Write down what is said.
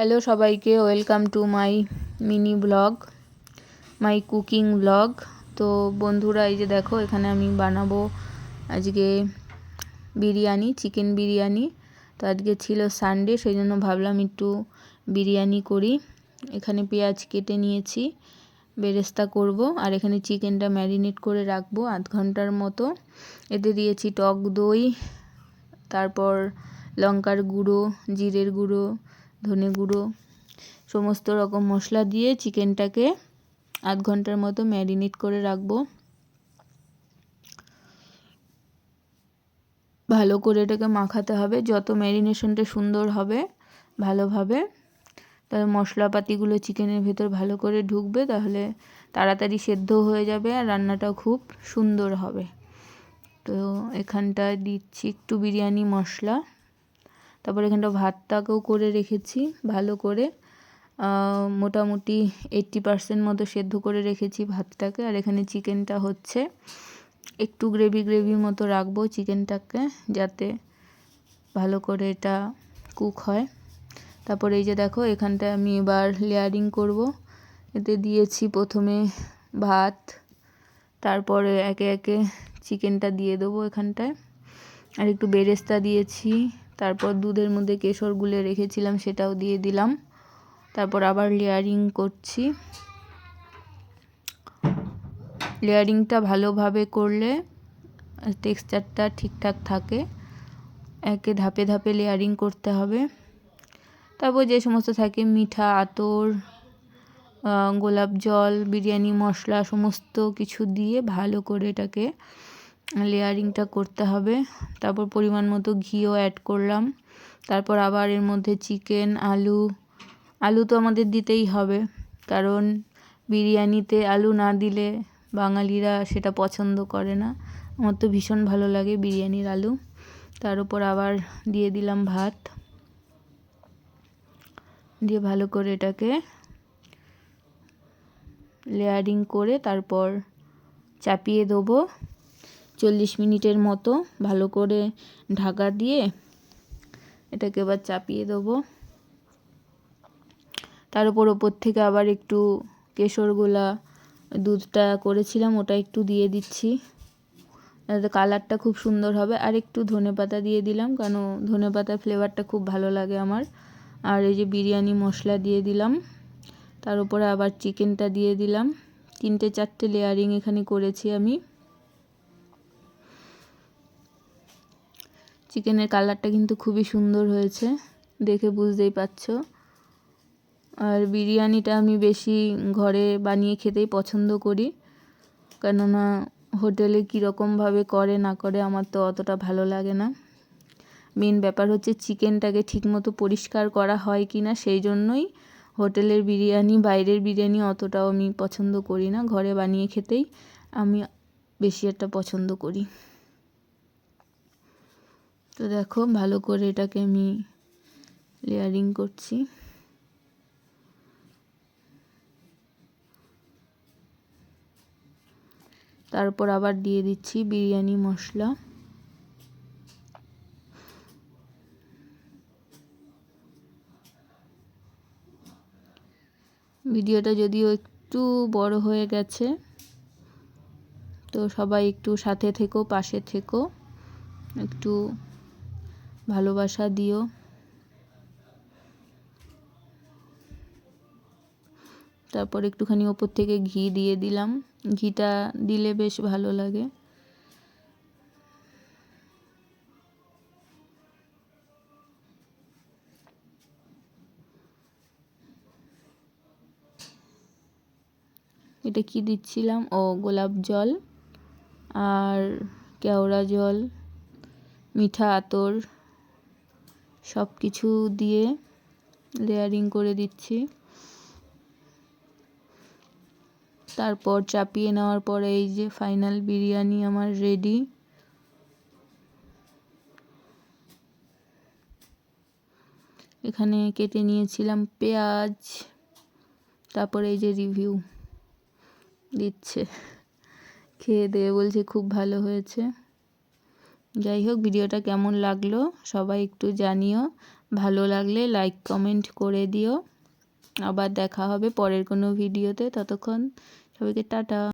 Hello সবাইকে welcome to my mini blog my cooking blog তো বন্ধুরা, এই যে দেখো, এখানে আমি বানাবো আজকে বিরিয়ানি চিকেন বিরিয়ানি। তো আজকে ছিল সানডে সেই জন্য ভাবলাম একটু বিরিয়ানি করি। এখানে পেঁয়াজ কেটে নিয়েছি, বেরেস্তা করব, আর এখানে চিকেনটা ম্যারিনেট করে রাখব আধ ঘণ্টার মতো। এতে দিয়েছি টক দই, তারপর লঙ্কার গুঁড়ো, জিরের গুঁড়ো ধনে গুঁড়ো, সমস্ত রকম মশলা দিয়ে চিকেনটাকে আধ ঘণ্টার মতো ম্যারিনেট করে রাখব। ভালো করে এটাকে মাখাতে হবে। যত ম্যারিনেশনটা সুন্দর হবে, ভালোভাবে, তাহলে মশলাপাতিগুলো চিকেনের ভেতর ভালো করে ঢুকবে, তাহলে তাড়াতাড়ি সেদ্ধ হয়ে যাবে আর রান্নাটাও খুব সুন্দর হবে। তো এখানটায় দিচ্ছি একটু বিরিয়ানি মশলা। তারপর এখানটা ভাতটাকেও করে রেখেছি, ভালো করে। মোটামুটি এইট্টি পারসেন্ট মতো সেদ্ধ করে রেখেছি ভাতটাকে। আর এখানে চিকেনটা হচ্ছে, একটু গ্রেভি গ্রেভি মতো রাখব চিকেনটাকে যাতে ভালো করে এটা কুক হয়। তারপর এই যে দেখো, এখানটায় আমি এবার লেয়ারিং করব। এতে দিয়েছি প্রথমে ভাত, তারপরে একে একে চিকেনটা দিয়ে দেবো এখানটায়। আর একটু বেরেস্তা দিয়েছি তারপর দুধের মধ্যে কেশর গুলে রেখেছিলাম, সেটাও দিয়ে দিলাম। তারপর আবার লেয়ারিং করছি। লেয়ারিংটা ভালোভাবে করলে টেক্সচারটা ঠিকঠাক থাকে। একে ধাপে ধাপে লেয়ারিং করতে হবে। তারপর যে সমস্ত থাকে, মিঠা, আতর গোলাপ জল, বিরিয়ানি, মশলা, সমস্ত কিছু দিয়ে ভালো করে এটাকে লেয়ারিংটা করতে হবে। তারপর পরিমাণ মতো ঘিও অ্যাড করলাম। তারপর আবার এর মধ্যে চিকেন আলু আলু তো আমাদের দিতেই হবে। কারণ বিরিয়ানিতে আলু না দিলে বাঙালিরা সেটা পছন্দ করে না। আমার তো ভীষণ ভালো লাগে বিরিয়ানির আলু। তার উপর আবার দিয়ে দিলাম ভাত। দিয়ে ভালো করে এটাকে লেয়ারিং করে তারপর চাপিয়ে দেবো। চল্লিশ মিনিটের মতো ভালো করে ঢাকা দিয়ে এটাকে এবার চাপিয়ে দেবো। তার উপর ওপর থেকে আবার একটু কেশর গোলা দুধটা করেছিলাম, ওটা একটু দিয়ে দিচ্ছি। কালারটা খুব সুন্দর হবে। আর একটু ধনে পাতা দিয়ে দিলাম কেন ধনে পাতার ফ্লেভারটা খুব ভালো লাগে আমার। আর এই যে বিরিয়ানি মশলা দিয়ে দিলাম, তার উপরে আবার চিকেনটা দিয়ে দিলাম। তিনটে চারটে লেয়ারিং এখানে করেছি আমি। চিকেনের কালারটা কিন্তু খুবই সুন্দর হয়েছে। দেখে বুঝতেই পারছ। আর বিরিয়ানিটা আমি বেশি ঘরে বানিয়ে খেতেই পছন্দ করি। কেননা হোটেলে কীরকমভাবে করে, না করে আমার তো অতটা ভালো লাগে না। মেন ব্যাপার হচ্ছে চিকেনটাকে ঠিকমতো পরিষ্কার করা হয় কি না সেই জন্যই হোটেলের বিরিয়ানি, বাইরের বিরিয়ানি অতটাও আমি পছন্দ করি না। ঘরে বানিয়ে খেতেই আমি বেশি একটা পছন্দ করি। তো দেখো, ভালো করে এটাকে আমি লেয়ারিং করছি। তারপর আবার দিয়ে দিচ্ছি বিরিয়ানি মশলা। ভিডিওটা যদিও একটু বড় হয়ে গেছে, তো সবাই একটু সাথে থেকো, পাশে থেকো, একটু ভালোবাসা দিও। তারপর একটুখানি ওপর থেকে ঘি দিয়ে দিলাম। ঘিটা দিলে বেশ ভালো লাগে। এটা কি দিচ্ছিলাম? ও, গোলাপ জল আর কেওড়া জল, মিঠা আতর। সব কিছু দিয়ে লেয়ারিং করে দিচ্ছি। তারপর চাপিয়ে নেওয়ার পরে এই যে ফাইনাল বিরিয়ানি আমার রেডি। এখানে কেটে নিয়েছিলাম পেঁয়াজ, তারপরে এই যে রিভিউ দিচ্ছে। খেয়ে দিয়ে বলছে খুব ভালো হয়েছে। যাই হোক, ভিডিওটা কেমন লাগল সবাই একটু জানিও। ভালো লাগলে লাইক কমেন্ট করে দিও। আবার দেখা হবে পরের কোনো ভিডিওতে। ততক্ষণ সবাইকে টাটা।